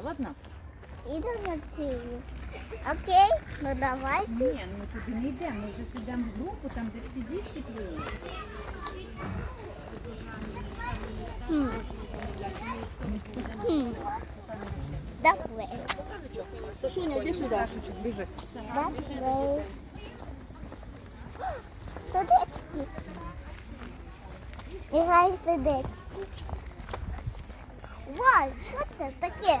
Холодно? Ідемо цілу. Окей, ну давайте. Ні, ну ми туди не йдемо. Ми вже ж йдемо в групу, там де всі дітки твої. Хм. Хм. Давай. Сашуня, йди сюди. Сашечек, біжи. Давай. Садочки. Нехай сидить. Вау, що це таке?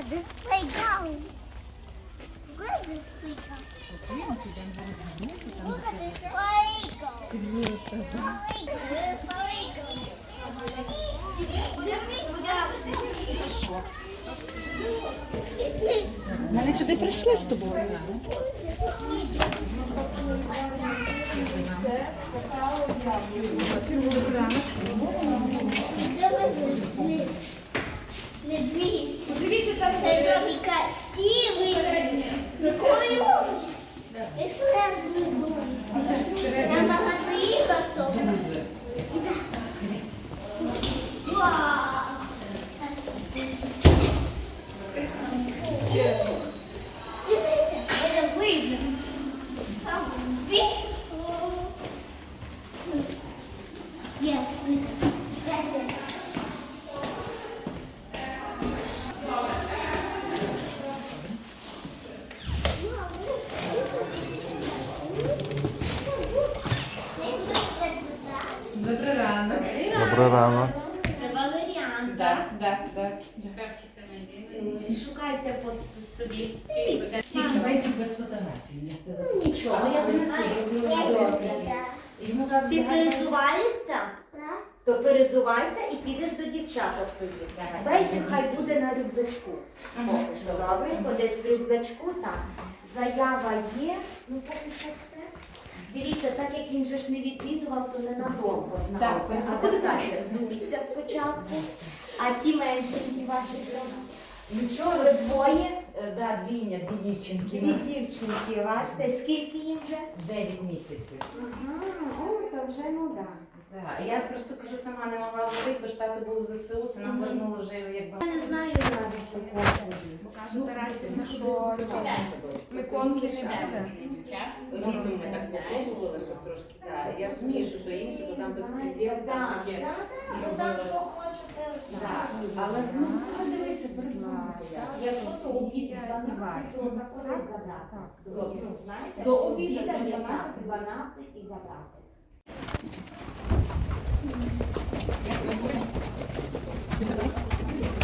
Іде. Ну-ка, this playground. Where is this playground? Ми Look at this playground. круто. Playground. Вони сюди прийшли з тобою. Не бійся. Подивіться, там це такий красивий. Такий І славний дом. Там багато іграшок. Вау! Дивіться, це видно. Там бі- Yes. Добрий ранок. Добрий ранок. Це валеріанка. Так, так, так. Шукайте по с- собі. Тільки вечір без фотографій. Сказала. Нічого, Але я я донесу, не знаю. Йому Ти перезуваєшся? То перезувайся і підеш до дівчаток тоді. Бейджик хай буде на рюкзачку. Поки що? Десь в рюкзачку, так. Заява є, ну поки що все. Дивіться, так як він же ж не відвідував, то ненадовго Так, знаєте. А куди далі? взуйся спочатку, а ті меншенькі ваші брати. Нічого, ви двоє. Е, Да, двійня, дві дівчинки. Дві дівчинки, бачите, скільки їм вже? Дев'ять місяців. Ага, ой, то вже ну да. Так, я просто кажу, сама не могла водити, бо ж тато був в ЗСУ, це нам вернуло вже якби. Я не знаю навіть такого. Каже Тарасівна, що Миколки не буде. Літом ми так попробували, щоб трошки. Так, я розумію, що то інше, бо там безпреділ, там Так, так, ну але ну, дивитися, перезвонити. Якщо то обід 12, то такої забрати. До, ну, обіду 12. 12 і забрати. いただきます。